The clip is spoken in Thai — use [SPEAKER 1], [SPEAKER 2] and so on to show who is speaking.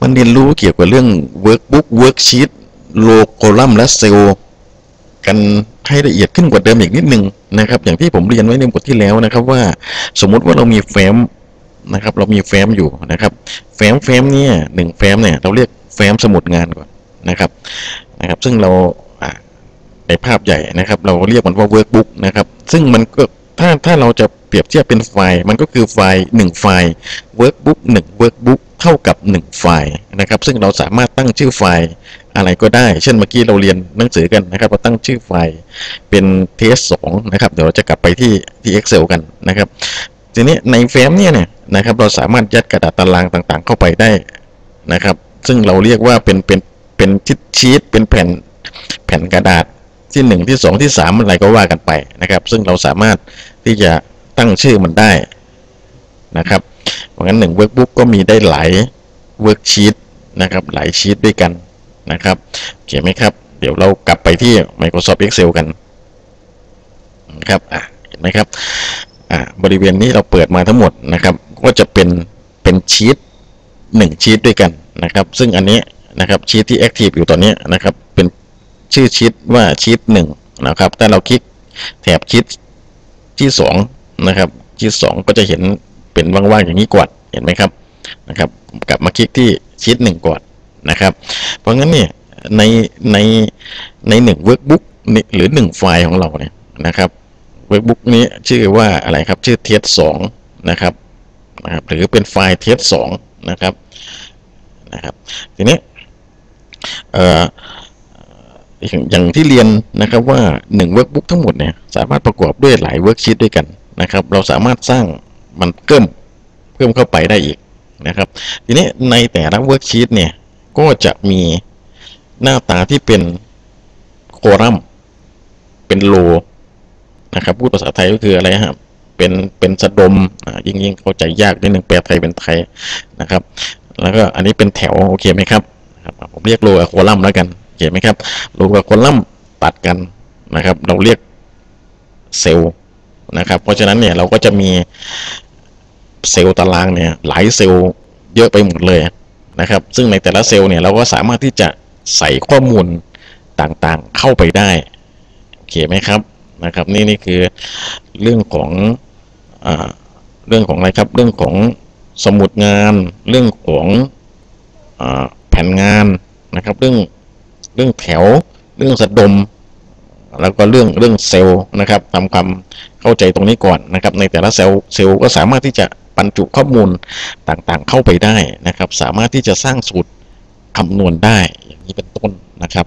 [SPEAKER 1] มันเรียนรู้เกี่ยวกับเรื่อง workbook worksheet โลโคลัมและเซลล์กันให้ละเอียดขึ้นกว่าเดิมอีกนิดนึงนะครับ อย่างที่ผมเรียนไว้ในบทที่แล้วนะครับว่า สมมุติว่าเรามีแฟ้มนะครับ เรามีแฟ้มอยู่นะครับแฟ้มแฟ้มเนี่ยหนึ่งแฟ้มเนี่ยเราเรียกแฟ้มสมุดงานก่อนนะครับนะครับ ซึ่งเราอ่าในภาพใหญ่นะครับ เราเรียกมันว่า workbook นะครับ ซึ่งมันก็ถ้าถ้าเราจะเปรียบเทียบเป็นไฟล์ มันก็คือไฟล์หนึ่งไฟล์ workbook หนึ่ง workbook เท่ากับหนึ่งไฟล์นะครับ ซึ่งเราสามารถตั้งชื่อไฟล์อะไรก็ได้ เช่นเมื่อกี้เราเรียนหนังสือกันนะครับเราตั้งชื่อไฟล์เป็นเทสสองนะครับ เดี๋ยวเราจะกลับไปที่ที่ Excel กันนะครับ ทีนี้ในเฟรมเนี่ยเนี่ยนะครับ เราสามารถยัดกระดาษตารางต่างๆ เข้าไปได้นะครับ ซึ่งเราเรียกว่าเป็นเป็นเป็นชิดชีตเป็นแผ่นแผ่นกระดาษที่หนึ่งที่สองที่สามอะไรก็ว่ากันไปนะครับ ซึ่งเราสามารถที่จะตั้งชื่อมันได้นะครับ ราะงั้นหนึ่งเวิร์กบุ๊กก็มีได้หลายเวิร์กชีตนะครับหลายชีตด้วยกันนะครับโอเคไหมครับ เดี๋ยวเรากลับไปที่ Microsoft Excel กันนะครับอะเห็นไหมครับอ่าบริเวณนี้เราเปิดมาทั้งหมดนะครับ ก็จะเป็นเป็นชีตหนึ่งชีตด้วยกันนะครับ ซึ่งอันนี้นะครับชีตที่ Active อยู่ตอนนี้นะครับ เป็นชื่อชีตว่าชีตหนึ่งนะครับถ้าเราคลิกแถบชีตที่สองนะครับชีตสองก็จะเห็น เป็นว่างๆอย่างนี้ก่อนเห็นไหมครับนะครับ กลับมาคลิกที่ชีตหนึ่งก่อนนะครับ เพราะงั้นเนี่ยในในในหนึ่งเวิร์กบุ๊กหรือหนึ่งไฟล์ของเราเนี่ยนะครับเว็บบุ๊กนี้ชื่อว่าอะไรครับชื่อเทสสองนะครับนะครับหรือเป็นไฟล์เทสสองนะครับนะครับทีนี้เอ่ออย่างอย่างที่เรียนนะครับว่า1 workbook ทั้งหมดเนี่ยสามารถประกอบด้วยหลาย worksheet ด้วยกันนะครับ เราสามารถสร้าง มันเพิ่มเพิ่มเข้าไปได้อีกนะครับ ทีนี้ในแต่ละ worksheet เนี่ยก็จะมีหน้าตาที่เป็นโคลัมน์เป็นโลนะครับพูดภาษาไทยก็คืออะไรครับเป็นเป็นสะดมอ่ายิ่งยิ่งเข้าใจยากนิดนึงแปลไทยเป็นไทยนะครับ แล้วก็อันนี้เป็นแถวโอเคไหมครับครับผมเรียกโลกับโคลัมน์แล้วกันโอเคไหมครับโลกับโคลัมน์ตัดกันนะครับ เราเรียกเซลล์นะครับ เพราะฉะนั้นเนี่ยเราก็จะมี เซลล์ตารางเนี่ยหลายเซลล์เยอะไปหมดเลยนะครับ ซึ่งในแต่ละเซลล์เนี่ยเราก็สามารถที่จะใส่ข้อมูลต่างๆเข้าไปได้โอเคไหมครับนะครับ นี่นี่คือเรื่องของอเรื่องของอะไรครับ เรื่องของสมุดงาน เรื่องของอแผ่นงานนะครับ เรื่องเรื่องแถว เรื่องสะดม แล้วก็เรื่องเรื่องเซลล์นะครับทำความเข้าใจตรงนี้ก่อนนะครับ ในแต่ละเซลล์เซลล์ก็สามารถที่จะ บรรจุข้อมูลต่างๆ เข้าไปได้นะครับ สามารถที่จะสร้างสูตรคำนวณได้อย่างนี้เป็นต้นนะครับ